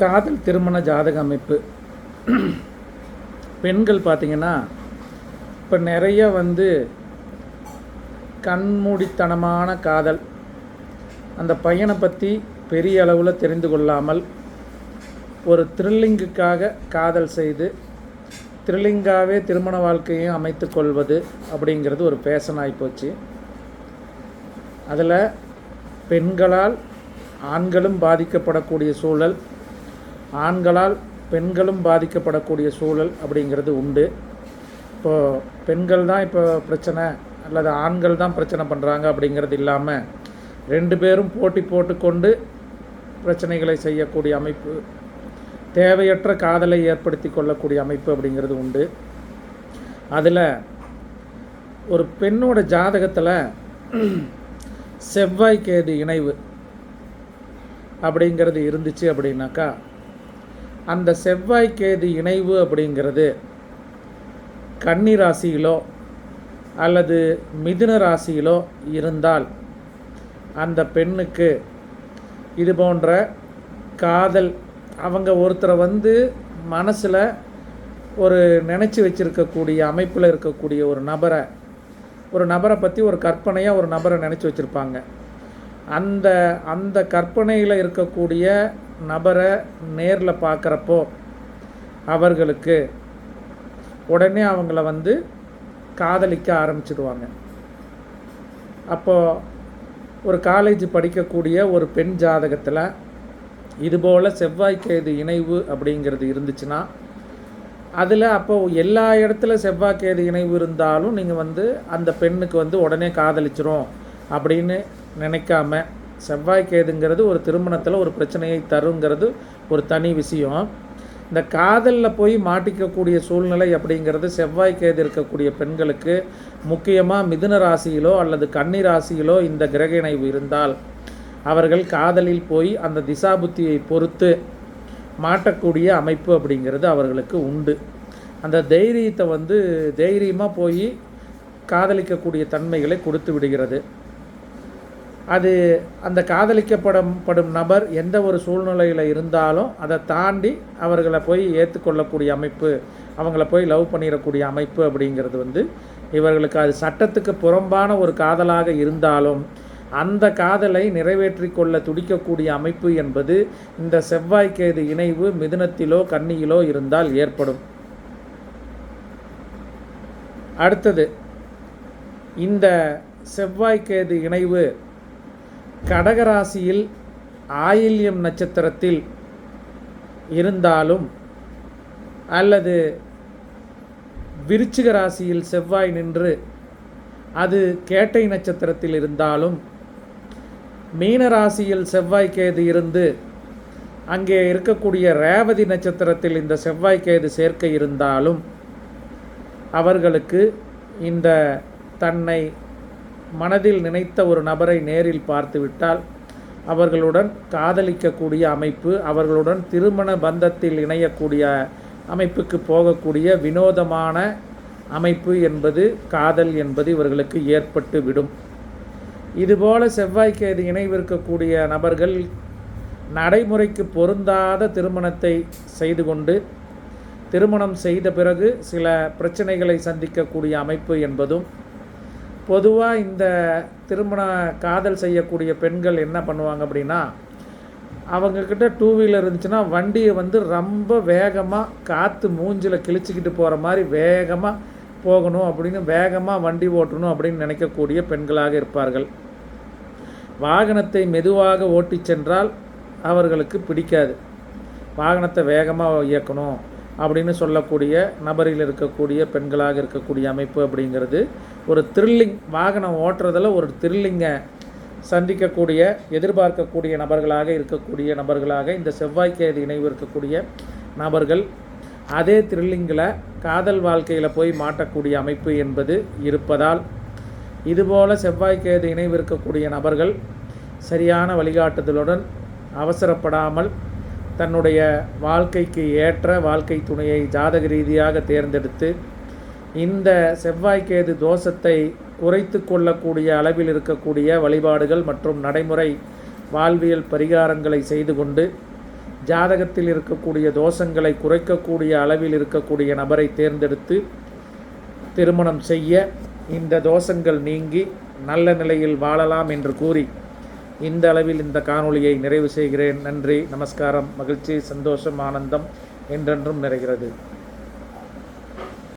காதல் திருமண ஜாதக அமைப்பு. பெண்கள் பார்த்திங்கன்னா இப்போ நிறைய வந்து கண்மூடித்தனமான காதல். அந்த பையனை பற்றி பெரிய அளவில் தெரிந்து கொள்ளாமல் ஒரு த்ரில்லிங்குக்காக காதல் செய்து த்ரில்லிங்காகவே திருமண வாழ்க்கையும் அமைத்து கொள்வது அப்படிங்கிறது ஒரு ஃபேஷன் ஆகிப்போச்சு அதில் பெண்களால் ஆண்களும் பாதிக்கப்படக்கூடிய சூழல் ஆண்களால் பெண்களும் பாதிக்கப்படக்கூடிய சூழல் அப்படிங்கிறது உண்டு. இப்போது பெண்கள் தான் இப்போ பிரச்சனை அல்லது ஆண்கள் தான் பிரச்சனை பண்ணுறாங்க அப்படிங்கிறது இல்லாமல் ரெண்டு பேரும் போட்டி போட்டுக்கொண்டு பிரச்சனைகளை செய்யக்கூடிய அமைப்பு தேவையற்ற காதலை ஏற்படுத்தி கொள்ளக்கூடிய அமைப்பு அப்படிங்கிறது உண்டு. அதில் ஒரு பெண்ணோட ஜாதகத்தில் செவ்வாய் கேது இணைவு அப்படிங்கிறது இருந்துச்சு அப்படின்னாக்கா அந்த செவ்வாய் கேது இணைவு அப்படிங்கிறது கன்னி ராசியிலோ அல்லது மிதுன ராசியிலோ இருந்தால் அந்த பெண்ணுக்கு இது போன்ற காதல் அவங்க ஒருத்தரை வந்து மனசில் ஒரு நினச்சி வச்சுருக்கக்கூடிய அமைப்பில் இருக்கக்கூடிய ஒரு நபரை ஒரு நபரை பற்றி ஒரு கற்பனையாக ஒரு நபரை நினச்சி வச்சுருப்பாங்க. அந்த அந்த கற்பனையில் இருக்கக்கூடிய நபரை நேரில் பார்க்குறப்போ அவர்களுக்கு உடனே அவங்கள வந்து காதலிக்க ஆரம்பிச்சிடுவாங்க. அப்போது ஒரு காலேஜ் படிக்கக்கூடிய ஒரு பெண் ஜாதகத்தில் இதுபோல் செவ்வாய்க்கேது இணைவு அப்படிங்கிறது இருந்துச்சுன்னா அதில் அப்போ எல்லா இடத்துல செவ்வாய்க்கேது இணைவு இருந்தாலும் நீங்கள் வந்து அந்த பெண்ணுக்கு வந்து உடனே காதலிச்சிரும் அப்படின்னு நினைக்காம செவ்வாய்க்கேதுங்கிறது ஒரு திருமணத்தில் ஒரு பிரச்சனையை தருங்கிறது ஒரு தனி விஷயம். இந்த காதலில் போய் மாட்டிக்கக்கூடிய சூழ்நிலை அப்படிங்கிறது செவ்வாய்க்கேது இருக்கக்கூடிய பெண்களுக்கு முக்கியமாக மிதுன ராசியிலோ அல்லது கன்னி ராசியிலோ இந்த கிரக இணைவு இருந்தால் அவர்கள் காதலில் போய் அந்த திசாபுத்தியை பொறுத்து மாட்டக்கூடிய அமைப்பு அப்படிங்கிறது அவர்களுக்கு உண்டு. அந்த தைரியத்தை வந்து தைரியமாக போய் காதலிக்கக்கூடிய தன்மைகளை கொடுத்து விடுகிறது. அது அந்த காதலிக்கப்படும் படும் நபர் எந்த ஒரு சூழ்நிலையில் இருந்தாலும் அதை தாண்டி அவர்களை போய் ஏற்றுக்கொள்ளக்கூடிய அமைப்பு அவங்கள போய் லவ் பண்ணிடக்கூடிய அமைப்பு அப்படிங்கிறது வந்து இவர்களுக்கு அது சட்டத்துக்கு புறம்பான ஒரு காதலாக இருந்தாலும் அந்த காதலை நிறைவேற்றி கொள்ள துடிக்கக்கூடிய அமைப்பு என்பது இந்த செவ்வாய்க்கேது இணைவு மிதுனத்திலோ கன்னியிலோ இருந்தால் ஏற்படும். அடுத்தது இந்த செவ்வாய்க்கேது இணைவு கடகராசியில் ஆயில்யம் நட்சத்திரத்தில் இருந்தாலும் அல்லது விருச்சிக ராசியில் செவ்வாய் நின்று அது கேட்டை நட்சத்திரத்தில் இருந்தாலும் மீன ராசியில் செவ்வாய்க்கேது இருந்து அங்கே இருக்கக்கூடிய ரேவதி நட்சத்திரத்தில் இந்த செவ்வாய் கேது சேர்க்க இருந்தாலும் அவர்களுக்கு இந்த தன்னை மனதில் நினைத்த ஒரு நபரை நேரில் பார்த்துவிட்டால் அவர்களுடன் காதலிக்கக்கூடிய அமைப்பு அவர்களுடன் திருமண பந்தத்தில் இணையக்கூடிய அமைப்புக்கு போகக்கூடிய வினோதமான அமைப்பு என்பது காதல் என்பது இவர்களுக்கு ஏற்பட்டு விடும். இதுபோல செவ்வாய்க்கேது இணைவிருக்கக்கூடிய நபர்கள் நடைமுறைக்கு பொருந்தாத திருமணத்தை செய்து கொண்டு திருமணம் செய்த பிறகு சில பிரச்சனைகளை சந்திக்கக்கூடிய அமைப்பு என்பதும் பொதுவாக இந்த திருமண காதல் செய்யக்கூடிய பெண்கள் என்ன பண்ணுவாங்க அப்படின்னா அவங்கக்கிட்ட டூ வீலர் இருந்துச்சுன்னா வண்டியை வந்து ரொம்ப வேகமாக காற்று மூஞ்சில் கிழிச்சிக்கிட்டு போகிற மாதிரி வேகமாக போகணும் அப்படின்னு வேகமாக வண்டி ஓட்டணும் அப்படின்னு நினைக்கக்கூடிய பெண்களாக இருப்பார்கள். வாகனத்தை மெதுவாக ஓட்டி சென்றால் அவர்களுக்கு பிடிக்காது. வாகனத்தை வேகமாக இயக்கணும். அப்படின்னு சொல்லக்கூடிய நபரில் இருக்கக்கூடிய பெண்களாக இருக்கக்கூடிய அமைப்பு அப்படிங்கிறது ஒரு த்ரில்லிங் வாகனம் ஓட்டுறதில் ஒரு த்ரில்லிங்கை சந்திக்கக்கூடிய எதிர்பார்க்கக்கூடிய நபர்களாக இருக்கக்கூடிய நபர்களாக இந்த செவ்வாய்க்கேது இணைவு இருக்கக்கூடிய நபர்கள் அதே த்ரில்லிங்கில் காதல் வாழ்க்கையில் போய் மாட்டக்கூடிய அமைப்பு என்பது இருப்பதால் இதுபோல் செவ்வாய்க்கேது இணைவு இருக்கக்கூடிய நபர்கள் சரியான வழிகாட்டுதலுடன் அவசரப்படாமல் தன்னுடைய வாழ்க்கைக்கு ஏற்ற வாழ்க்கை துணையை ஜாதக ரீதியாக தேர்ந்தெடுத்து இந்த செவ்வாய்க்கேது தோஷத்தை குறைத்து கொள்ளக்கூடிய அளவில் இருக்கக்கூடிய வழிபாடுகள் மற்றும் நடைமுறை வாழ்வியல் பரிகாரங்களை செய்து கொண்டு ஜாதகத்தில் இருக்கக்கூடிய தோஷங்களை குறைக்கக்கூடிய அளவில் இருக்கக்கூடிய நபரை தேர்ந்தெடுத்து திருமணம் செய்ய இந்த தோஷங்கள் நீங்கி நல்ல நிலையில் வாழலாம் என்று கூறி இந்த அளவில் இந்த காணொளியை நிறைவு செய்கிறேன். நன்றி நமஸ்காரம் மகிழ்ச்சி சந்தோஷம் ஆனந்தம் என்றென்றும் நிறைகிறது.